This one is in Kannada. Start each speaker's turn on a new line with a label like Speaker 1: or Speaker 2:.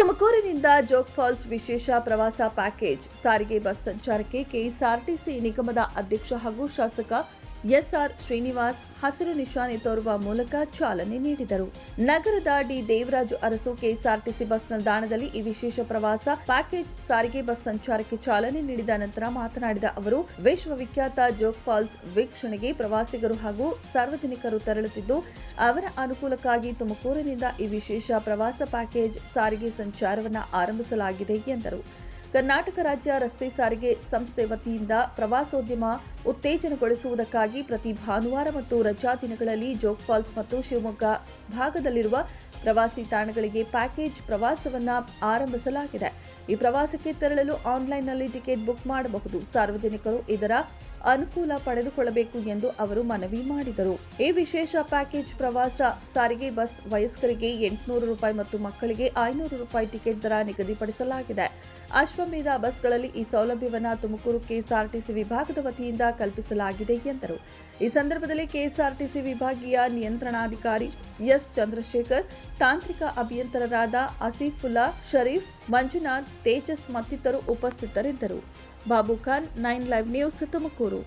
Speaker 1: ತುಮಕೂರಿನಿಂದ ಜೋಗ್ ಫಾಲ್ಸ್ ವಿಶೇಷ ಪ್ರವಾಸ ಪ್ಯಾಕೇಜ್. ಸಾರಿಗೆ ಬಸ್ ಸಂಚಾರಕ್ಕೆ ಕೆಎಸ್ಆರ್ಟಿಸಿ ನಿಗಮದ ಅಧ್ಯಕ್ಷ ಹಾಗೂ ಶಾಸಕ ಎಸ್ಆರ್ ಶ್ರೀನಿವಾಸ್ ಹಸಿರು ನಿಶಾನೆ ತೋರುವ ಮೂಲಕ ಚಾಲನೆ ನೀಡಿದರು. ನಗರದ D Devaraju Arasu KSRTC bus ನಿಲ್ದಾಣದಲ್ಲಿ ಈ ವಿಶೇಷ ಪ್ರವಾಸ ಪ್ಯಾಕೇಜ್ ಸಾರಿಗೆ ಬಸ್ ಸಂಚಾರಕ್ಕೆ ಚಾಲನೆ ನೀಡಿದ ನಂತರ ಮಾತನಾಡಿದ ಅವರು, ವಿಶ್ವವಿಖ್ಯಾತ ಜೋಗ್ ಫಾಲ್ಸ್ ವೀಕ್ಷಣೆಗೆ ಪ್ರವಾಸಿಗರು ಹಾಗೂ ಸಾರ್ವಜನಿಕರು ತೆರಳುತ್ತಿದ್ದು, ಅವರ ಅನುಕೂಲಕ್ಕಾಗಿ ತುಮಕೂರಿನಿಂದ ಈ ವಿಶೇಷ ಪ್ರವಾಸ ಪ್ಯಾಕೇಜ್ ಸಾರಿಗೆ ಸಂಚಾರವನ್ನು ಆರಂಭಿಸಲಾಗಿದೆ ಎಂದರು. ಕರ್ನಾಟಕ ರಾಜ್ಯ ರಸ್ತೆ ಸಾರಿಗೆ ಸಂಸ್ಥೆ ವತಿಯಿಂದ ಪ್ರವಾಸೋದ್ಯಮ ಉತ್ತೇಜನಗೊಳಿಸುವುದಕ್ಕಾಗಿ ಪ್ರತಿ ಭಾನುವಾರ ಮತ್ತು ರಜಾ ದಿನಗಳಲ್ಲಿ ಜೋಗ್ ಫಾಲ್ಸ್ ಮತ್ತು ಶಿವಮೊಗ್ಗ ಭಾಗದಲ್ಲಿರುವ ಪ್ರವಾಸಿ ತಾಣಗಳಿಗೆ ಪ್ಯಾಕೇಜ್ ಪ್ರವಾಸವನ್ನು ಆರಂಭಿಸಲಾಗಿದೆ. ಈ ಪ್ರವಾಸಕ್ಕೆ ತೆರಳಲು ಆನ್ಲೈನ್ನಲ್ಲಿ ಟಿಕೆಟ್ ಬುಕ್ ಮಾಡಬಹುದು. ಸಾರ್ವಜನಿಕರು ಇದರ ಅನುಕೂಲ ಪಡೆದುಕೊಳ್ಳಬೇಕು ಎಂದು ಅವರು ಮನವಿ ಮಾಡಿದರು. ಈ ವಿಶೇಷ ಪ್ಯಾಕೇಜ್ ಪ್ರವಾಸ, ಸಾರಿಗೆ ಬಸ್ ವಯಸ್ಕರಿಗೆ ಎಂಟುನೂರು ರೂಪಾಯಿ ಮತ್ತು ಮಕ್ಕಳಿಗೆ ಐನೂರು ರೂಪಾಯಿ ಟಿಕೆಟ್ ದರ ನಿಗದಿಪಡಿಸಲಾಗಿದೆ. ಅಶ್ವಮೇಧ ಬಸ್ಗಳಲ್ಲಿ ಈ ಸೌಲಭ್ಯವನ್ನು ತುಮಕೂರು ಕೆಎಸ್ಆರ್ಟಿಸಿ ವಿಭಾಗದ ವತಿಯಿಂದ ಕಲ್ಪಿಸಲಾಗಿದೆ ಎಂದರು. ಈ ಸಂದರ್ಭದಲ್ಲಿ ಕೆಎಸ್ಆರ್ಟಿಸಿ ವಿಭಾಗೀಯ ನಿಯಂತ್ರಣಾಧಿಕಾರಿ ಎಸ್ ಚಂದ್ರಶೇಖರ್, ತಾಂತ್ರಿಕ ಅಭಿಯಂತರರಾದ ಅಸೀಫುಲ್ಲಾ ಶರೀಫ್, ಮಂಜುನಾಥ್, ತೇಜಸ್ ಮತ್ತಿತರರು ಉಪಸ್ಥಿತರಿದ್ದರು. Babu Khan, nine live news Tumakuru.